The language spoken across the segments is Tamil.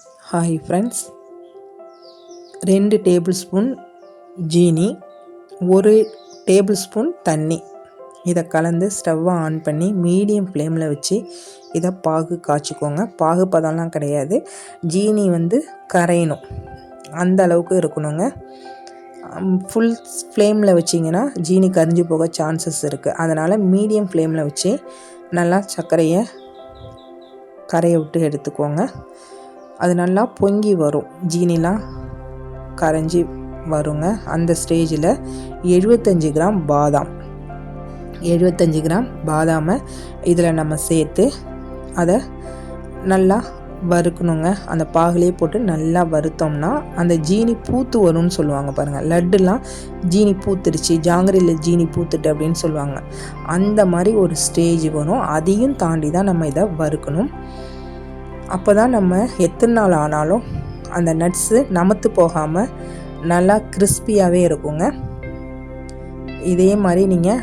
ஹாய் ஃப்ரெண்ட்ஸ் ரெண்டு டேபிள் ஸ்பூன் ஜீனி ஒரு டேபிள் ஸ்பூன் தண்ணி. இதை கலந்து ஸ்டவ்வை ஆன் பண்ணி மீடியம் ஃப்ளேமில் வச்சு இதை பாகு காய்ச்சிக்கோங்க. பாகு பதம்லாம் கிடையாது. ஜீனி வந்து கரையணும். அந்த அளவுக்கு இருக்கணுங்க. ஃபுல் ஃப்ளேமில் வச்சிங்கன்னா ஜீனி கரிஞ்சு போக சான்சஸ் இருக்குது அதனால் மீடியம் ஃப்ளேமில் வச்சு நல்லா சர்க்கரையை கரையை விட்டு எடுத்துக்கோங்க. அது நல்லா பொங்கி வரும். ஜீனிலாம் கரைஞ்சி வருங்க. அந்த ஸ்டேஜில் எழுபத்தஞ்சி கிராம் பாதாம். எழுபத்தஞ்சி கிராம் பாதாமை இதில் நம்ம சேர்த்து அதை நல்லா வறுக்கணுங்க. அந்த பாகுலேயே போட்டு நல்லா வறுத்தோம்னா அந்த ஜீனி பூத்து வரும்னு சொல்லுவாங்க பாருங்கள் லட்டுலாம் ஜீனி பூத்துருச்சு ஜாங்கிரியில் ஜீனி பூத்துட்டு அப்படின்னு சொல்லுவாங்க. அந்த மாதிரி ஒரு ஸ்டேஜ் வரும். அதையும் தாண்டி தான் நம்ம இதை வறுக்கணும். அப்போ தான் நம்ம எத்தனை நாள் ஆனாலும் அந்த நட்ஸு நமத்து போகாமல் நல்லா கிறிஸ்பியாகவே இருக்குங்க. இதே மாதிரி நீங்கள்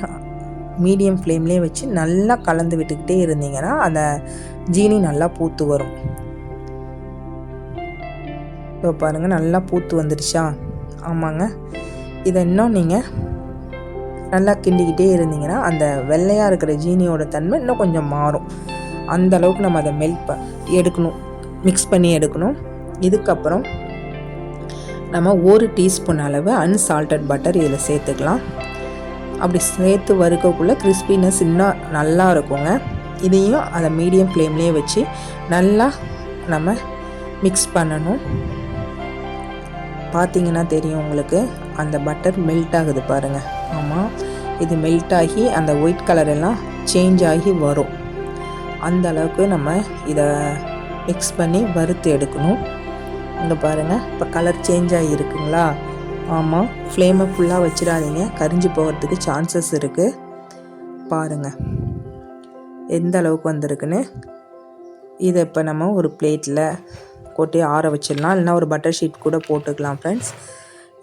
மீடியம் ஃப்ளேம்லேயே வச்சு நல்லா கலந்து விட்டுக்கிட்டே இருந்தீங்கன்னா அந்த ஜீனி நல்லா பூத்து வரும். இப்போ பாருங்கள் நல்லா பூத்து வந்துடுச்சா? ஆமாங்க. இதை இன்னும் நீங்கள் நல்லா கிண்டிக்கிட்டே இருந்தீங்கன்னா அந்த வெள்ளையாக இருக்கிற ஜீனியோட தன்மை இன்னும் கொஞ்சம் மாறும். அந்த அளவுக்கு நம்ம அதை மெல்ட் ப எடுக்கணும். மிக்ஸ் பண்ணி எடுக்கணும். இதுக்கப்புறம் நம்ம ஒரு டீஸ்பூன் அளவு அன்சால்டட் பட்டர் இதில் சேர்த்துக்கலாம். அப்படி சேர்த்து வறுக்கக்குள்ளே கிறிஸ்பினஸ் இன்னும் நல்லா இருக்குங்க. இதையும் அதை மீடியம் ஃப்ளேம்லேயே வச்சு நல்லா நம்ம மிக்ஸ் பண்ணணும். பார்த்தீங்கன்னா தெரியும் உங்களுக்கு அந்த பட்டர் மெல்ட் ஆகுது பாருங்கள் ஆமாம் இது மெல்ட் ஆகி அந்த ஒயிட் கலர் எல்லாம் சேஞ்ச் ஆகி வரும். அந்த அளவுக்கு நம்ம இதை மிக்ஸ் பண்ணி வறுத்து எடுக்கணும். இங்கே பாருங்கள் இப்போ கலர் சேஞ்ச் ஆகிருக்குங்களா ஆமாம் ஃப்ளேமை ஃபுல்லாக வச்சிடாதீங்க. கரிஞ்சு போகிறதுக்கு சான்சஸ் இருக்குது பாருங்கள் எந்த அளவுக்கு வந்திருக்குன்னு. இதை இப்போ நம்ம ஒரு பிளேட்டில் கொட்டி ஆற வச்சிடலாம். இல்லைனா ஒரு பட்டர் ஷீட் கூட போட்டுக்கலாம் ஃப்ரெண்ட்ஸ்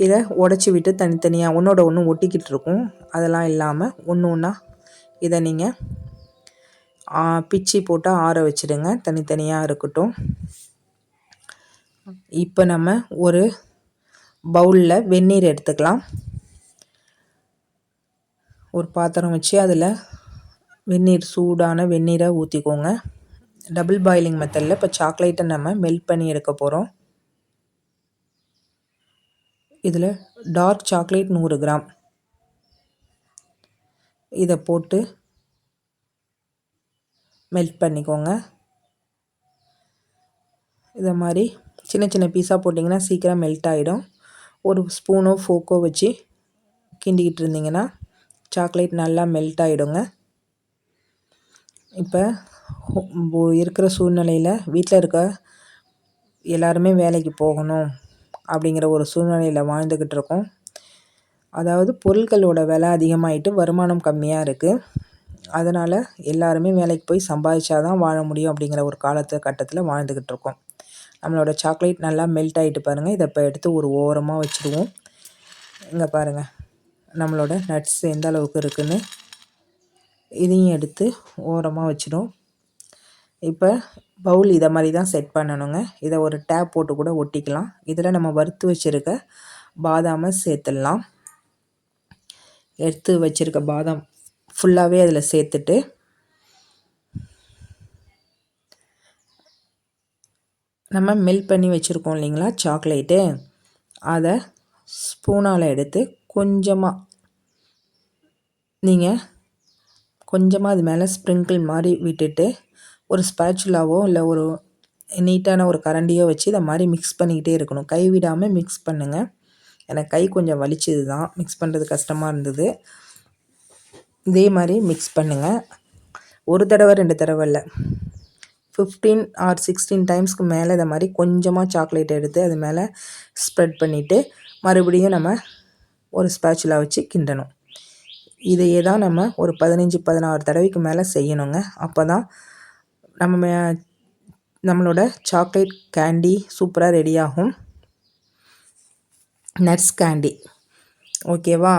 இதை உடச்சி விட்டு தனித்தனியாக ஒன்றோட ஒன்று ஒட்டிக்கிட்டு இருக்கும். அதெல்லாம் இல்லாமல் ஒன்று ஒன்றா இதை நீங்கள் பிச்சி போட்டு ஆற வச்சுடுங்க. தனித்தனியாக இருக்கட்டும். இப்போ நம்ம ஒரு பவுலில் வெந்நீர் எடுத்துக்கலாம். ஒரு பாத்திரம் வச்சு அதில் வெந்நீர் சூடான வெந்நீரை ஊற்றிக்கோங்க டபுள் பாயிலிங் மெத்தடில் இப்போ சாக்லேட்டை நம்ம மெல்ட் பண்ணி எடுக்க போகிறோம் இதில் டார்க் சாக்லேட் நூறு கிராம். இதை போட்டு மெல்ட் பண்ணிக்கோங்க. இதை மாதிரி சின்ன சின்ன பீஸாக போட்டிங்கன்னா சீக்கிரம் மெல்ட் ஆகிடும் ஒரு ஸ்பூனோ ஃபோக்கோ வச்சு கிண்டிக்கிட்டு இருந்தீங்கன்னா சாக்லேட் நல்லா மெல்ட் ஆகிடுங்க இப்போ இருக்கிற சூழ்நிலையில் வீட்டில் இருக்க எல்லாருமே வேலைக்கு போகணும் அப்படிங்கிற ஒரு சூழ்நிலையில் வாழ்ந்துக்கிட்டு இருக்கோம். அதாவது பொருட்களோட விலை அதிகமாகிட்டு வருமானம் கம்மியாக இருக்குது அதனால் எல்லாருமே வேலைக்கு போய் சம்பாதிச்சா தான் வாழ முடியும் அப்படிங்கிற ஒரு காலத்து கட்டத்தில் வாழ்ந்துக்கிட்டு இருக்கோம் நம்மளோட சாக்லேட் நல்லா மெல்ட் ஆகிட்டு பாருங்கள் இதை இப்போ எடுத்து ஒரு ஓரமாக வச்சுடுவோம். இங்கே பாருங்கள் நம்மளோட நட்ஸ் எந்த அளவுக்கு இருக்குதுன்னு இதையும் எடுத்து ஓரமாக வச்சிடும் இப்போ பவுல் இதை மாதிரி தான் செட் பண்ணணுங்க. இதை ஒரு டேப் போட்டு கூட ஒட்டிக்கலாம். இதில் நம்ம வறுத்து வச்சுருக்க பாதாமை சேர்த்துடலாம். எடுத்து வச்சுருக்க பாதாம் ஃபுல்லாகவே அதில் சேர்த்துட்டு நம்ம மெல்ட் பண்ணி வச்சுருக்கோம் இல்லைங்களா சாக்லேட்டு அதை ஸ்பூனால் எடுத்து கொஞ்சமாக நீங்கள் கொஞ்சமாக அது மேலே ஸ்ப்ரிங்கிள் மாதிரி விட்டுட்டு ஒரு ஸ்பேச்சுலாவோ இல்லை ஒரு நீட்டான ஒரு கரண்டியோ வச்சு இதை மாதிரி மிக்ஸ் பண்ணிக்கிட்டே இருக்கணும். கை விடாமல் மிக்ஸ் பண்ணுங்கள் எனக்கு கை கொஞ்சம் வலிச்சது தான் மிக்ஸ் பண்ணுறது கஷ்டமாக இருந்தது. இதே மாதிரி மிக்ஸ் பண்ணுங்கள் ஒரு தடவை ரெண்டு தடவை இல்லை. ஃபிஃப்டீன் ஆர் சிக்ஸ்டீன் டைம்ஸ்க்கு மேலே இதை மாதிரி கொஞ்சமாக சாக்லேட் எடுத்து அது மேலே ஸ்ப்ரெட் பண்ணிவிட்டு மறுபடியும் நம்ம ஒரு ஸ்பேச்சுலா வச்சு கிண்டணும். இதையே தான் நம்ம ஒரு பதினஞ்சு பதினாறு தடவைக்கு மேலே செய்யணுங்க. அப்போ தான் நம்ம நம்மளோட சாக்லேட் கேண்டி சூப்பராக ரெடியாகும் நட்ஸ் கேண்டி ஓகேவா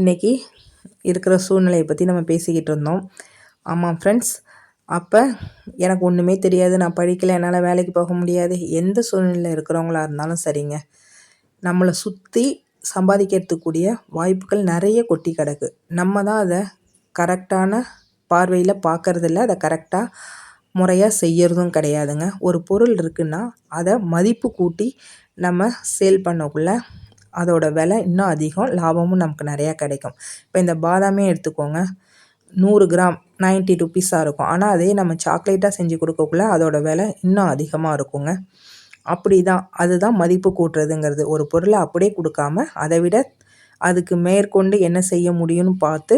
இன்றைக்கி இருக்கிற சூழ்நிலையை பற்றி நம்ம பேசிக்கிட்டு இருந்தோம். ஆமாம் ஃப்ரெண்ட்ஸ் அப்போ எனக்கு ஒன்றுமே தெரியாது. நான் படிக்கலை. என்னால் வேலைக்கு போக முடியாது. எந்த சூழ்நிலையில் இருக்கிறவங்களா இருந்தாலும் சரிங்க. நம்மளை சுற்றி சம்பாதிக்கிறதுக்கூடிய வாய்ப்புகள் நிறைய கொட்டி கிடக்கு. நம்ம தான் அதை கரெக்டான பார்வையில் பார்க்குறதில்ல. அதை கரெக்டாக முறையாக செய்யறதும் கிடையாதுங்க. ஒரு பொருள் இருக்குன்னா அதை மதிப்பு கூட்டி நம்ம சேல் பண்ணக்குள்ளே அதோட விலை இன்னும் அதிகம் லாபமும் நமக்கு நிறையா கிடைக்கும். இப்போ இந்த பாதாமே எடுத்துக்கோங்க. நூறு கிராம் நைன்ட்டி ருப்பீஸாக இருக்கும். ஆனால் அதே நம்ம சாக்லேட்டாக செஞ்சு கொடுக்கக்குள்ள அதோட விலை இன்னும் அதிகமாக இருக்குங்க. அப்படி தான் அதுதான் மதிப்பு கூட்டுறதுங்கிறது. ஒரு பொருளை அப்படியே கொடுக்காம அதை விட அதுக்கு மேற்கொண்டு என்ன செய்ய முடியும்னு பார்த்து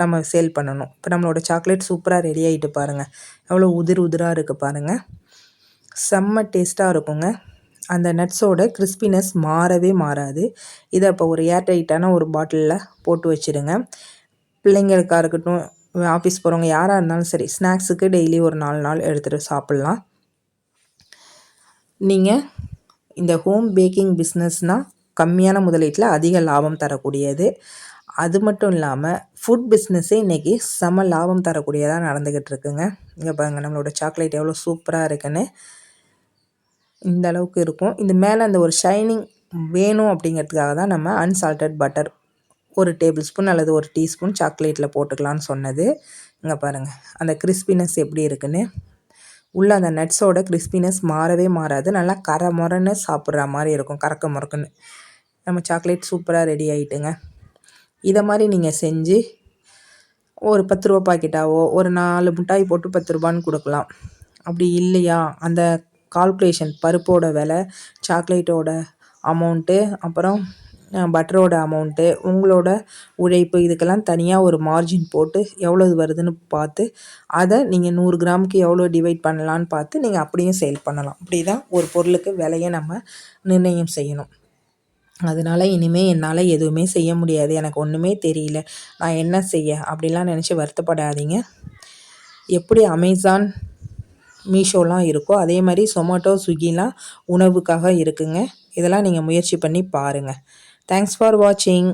நம்ம சேல் பண்ணணும். இப்போ நம்மளோட சாக்லேட் சூப்பராக ரெடி ஆகிட்டு பாருங்கள் எவ்வளோ உதிர் உதிராக இருக்குது பாருங்கள் செம்ம டேஸ்ட்டாக இருக்குங்க. அந்த நட்ஸோட கிறிஸ்பினஸ் மாறவே மாறாது. இதை இப்போ ஒரு ஏர்டைட்டான ஒரு பாட்டிலில் போட்டு வச்சுடுங்க பிள்ளைங்களுக்காக இருக்கட்டும் ஆஃபீஸ் போகிறவங்க யாராக இருந்தாலும் சரி ஸ்நாக்ஸுக்கு டெய்லி ஒரு நாலு நாள் எடுத்துகிட்டு சாப்பிட்லாம். நீங்கள் இந்த ஹோம் பேக்கிங் பிஸ்னஸ்னால் கம்மியான முதலீட்டில் அதிக லாபம் தரக்கூடியது. அது மட்டும் இல்லாமல் ஃபுட் பிஸ்னஸே இன்றைக்கி செம லாபம் தரக்கூடியதாக நடந்துக்கிட்டு இருக்குங்க. இங்கே பாருங்கள் நம்மளோட சாக்லேட் எவ்வளோ சூப்பராக இருக்குன்னு. இந்த அளவுக்கு இருக்கும். இந்த மேலே அந்த ஒரு ஷைனிங் வேணும் அப்படிங்கிறதுக்காக தான் நம்ம அன்சால்டட் பட்டர் ஒரு டேபிள் ஸ்பூன் அல்லது ஒரு டீஸ்பூன் சாக்லேட்டில் போட்டுக்கலான்னு சொன்னது. இங்கே பாருங்கள் அந்த கிறிஸ்பினஸ் எப்படி இருக்குன்னு. உள்ளே அந்த நட்ஸோட கிறிஸ்பினஸ் மாறவே மாறாது. நல்லா கரமுறன்னு சாப்பிட்ற மாதிரி இருக்கும். கறக்க முறக்குன்னு. நம்ம சாக்லேட் சூப்பராக ரெடி ஆகிட்டுங்க இதை மாதிரி நீங்கள் செஞ்சு ஒரு பத்து ரூபா பாக்கெட்டாவோ ஒரு நாலு மிட்டாய் போட்டு பத்து ரூபான்னு கொடுக்கலாம். அப்படி இல்லையா? அந்த கால்குலேஷன் பருப்போட விலை சாக்லேட்டோட அமௌண்ட்டு அப்புறம் பட்டரோட அமௌண்ட்டு உங்களோட உழைப்பு இதுக்கெல்லாம் தனியாக ஒரு மார்ஜின் போட்டு எவ்வளோ வருதுன்னு பார்த்து அதை நீங்கள் நூறு கிராமுக்கு எவ்வளோ டிவைட் பண்ணலான்னு பார்த்து நீங்கள் அப்படியும் சேல் பண்ணலாம். அப்படி தான் ஒரு பொருளுக்கு விலையை நம்ம நிர்ணயம் செய்யணும். அதனால் இனிமேல் என்னால் எதுவுமே செய்ய முடியாது. எனக்கு ஒன்றுமே தெரியல. நான் என்ன செய்ய? அப்படிலாம் நினச்சி வருத்தப்படாதீங்க. எப்படி அமேசான் மீஷோலாம் இருக்கோ அதே மாதிரி சொமேட்டோ ஸ்விக்கிலாம் உணவுக்காக இருக்குங்க. இதெல்லாம் நீங்கள் முயற்சி பண்ணி பாருங்கள் தேங்க்ஸ் ஃபார் வாட்சிங்